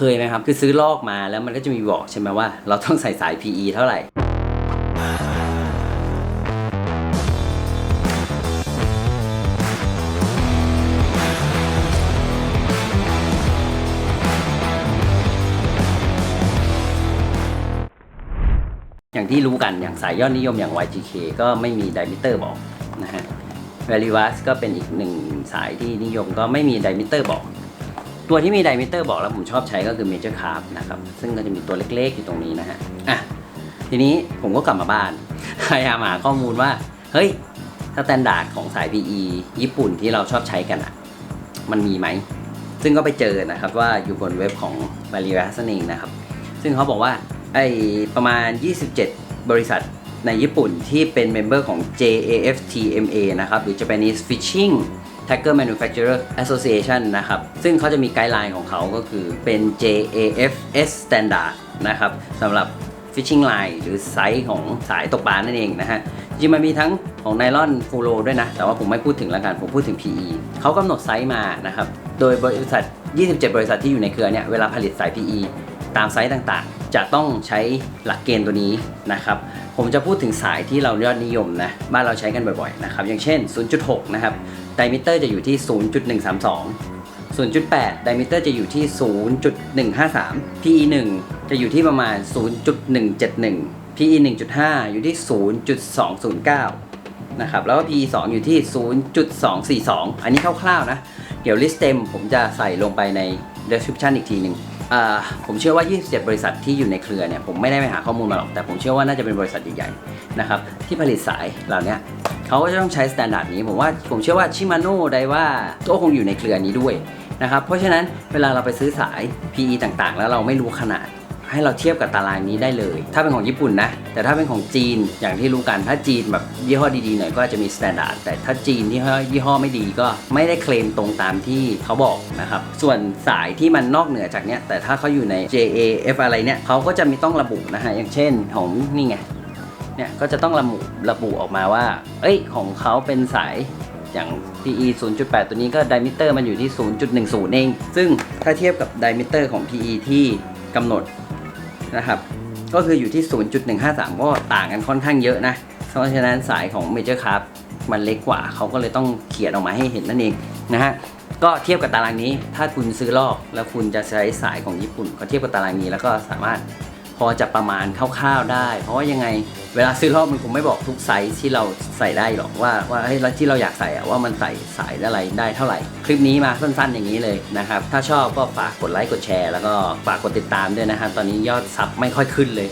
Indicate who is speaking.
Speaker 1: เคยไหมครับ คือซื้อลอกมาแล้วมันก็จะมีบอกใช่ไหมว่า เราต้องใส่สาย PE เท่าไหร่ อย่างที่รู้กันอย่างสายยอดนิยมอย่าง YGK ก็ไม่มีไดมิเตอร์บอกนะฮะ v a l i v a s ก็เป็นอีกหนึ่งสายที่นิยมก็ไม่มีไดมิเตอร์บอก ตัวที่มีไดมิเตอร์บอกแล้วผมชอบใช้ก็คือ Major Carb นะครับ ซึ่งก็จะมีตัวเล็กๆอยู่ตรงนี้นะฮะอะทีนี้ผมก็กลับมาบ้านพยายามหาข้อมูลว่า เฮ้ยสแตนดาร์ดของสาย PE ญี่ปุ่นที่เราชอบใช้กันอะมันมีไหม ซึ่งก็ไปเจอนะครับว่าอยู่บนเว็บของ v a l i v a s นั่นเองนะครับ ซึ่งเขาบอกว่าไอประมาณ 27 บริษัทในญี่ปุ่นที่เป็นเมมเบอร์ของ JAFTMA นะครับ หรือ Japanese Fishing Tackle Manufacturer Association นะครับ ซึ่งเขาจะมีไกด์ไลน์ของเขาก็คือเป็น JAFS Standard นะครับสำหรับ Fishing Line หรือไซส์ของสายตกปลานั่นเองนะฮะจริงมันมีทั้งของไนลอนฟูโรด้วยนะ แต่ว่าผมไม่พูดถึงแล้วกัน ผมพูดถึง PE เขากำหนดไซส์มานะครับ โดยบริษัท 27 บริษัทที่อยู่ในเครือเนี่ย เวลาผลิตสาย PE ตามไซส์ต่างๆ จะต้องใช้หลักเกณฑ์ตัวนี้นะครับ ผมจะพูดถึงสายที่เรายอดนิยมนะบ้านเราใช้กันบ่อยๆนะครับอย่างเช่น 0.6 นะครับไดมิเตอร์จะอยู่ที่ 0.132 0.8 ไดมิเตอร์จะอยู่ที่ 0.153 PE 1จะอยู่ที่ประมาณ 0.171 PE 1.5 อยู่ที่ 0.209 นะครับ แล้วก็ PE 2 อยู่ที่ 0.242 อันนี้คร่าวๆนะ เดี๋ยวลิสต์เต็มผมจะใส่ลงไปใน description อีกทีหนึ่ง ผมเชื่อว่า 27 บริษัทที่อยู่ในเครือเนี่ยผมไม่ได้ไปหาข้อมูลมาหรอก แต่ผมเชื่อว่าน่าจะเป็นบริษัทใหญ่ๆนะครับที่ผลิตสายเหล่านี้เขาก็จะต้องใช้สแตนดาร์ดนี้ ผมว่าผมเชื่อว่าชิมาโน่ไดว่าก็คงอยู่ในเครือนี้ด้วยนะครับเพราะฉะนั้นเวลาเราไปซื้อสาย PE ต่างๆ แล้วเราไม่รู้ขนาด ให้เราเทียบกับตารางนี้ได้เลย ถ้าเป็นของญี่ปุ่นนะ แต่ถ้าเป็นของจีนอย่างที่รู้กันถ้าจีนแบบยี่ห้อดีๆหน่อยก็อาจจะมีสแตนดาร์ดแต่ถ้าจีนที่ยี่ห้อไม่ดีก็ไม่ได้เคลมตรงตามที่เขาบอกนะครับ ส่วนสายที่มันนอกเหนือจากเนี้ยแต่ถ้าเขาอยู่ใน JAF อะไรเนี่ยเขาก็จะมีต้องระบุนะฮะอย่างเช่นของนี่ไงเนี่ยก็จะต้องระบุระบุออกมาว่า เอ้ยของเขาเป็นสายอย่าง PE 0.8 ตัวนี้ก็ไดมิเตอร์มันอยู่ที่ 0.10 เอง ซึ่งถ้าเทียบกับไดมิเตอร์ของ PE ที่กำหนด นะครับก็คืออยู่ที่ 0.153 ก็ต่างกันค่อนข้างเยอะนะ เพราะฉะนั้นสายของ Major Carb มันเล็กกว่า เขาก็เลยต้องเขียนออกมาให้เห็นนั่นเองนะฮะ ก็เทียบกับตารางนี้ ถ้าคุณซื้อลอกแล้วคุณจะใช้สายของญี่ปุ่น ก็เทียบกับตารางนี้แล้วก็สามารถ พอจะประมาณคร่าวๆได้ เพราะว่ายังไงเวลาซื้อรอบมันคงไม่บอกทุกไซส์ที่เราใส่ได้หรอกว่าว่าเฮ้ยแล้วที่เราอยากใส่อะว่ามันใส่สายอะไรได้เท่าไหร่ คลิปนี้มาสั้นๆอย่างนี้เลยนะครับ ถ้าชอบก็ฝากกดไลค์กดแชร์แล้วก็ฝากกดติดตามด้วยนะครับตอนนี้ยอดซับไม่ค่อยขึ้นเลย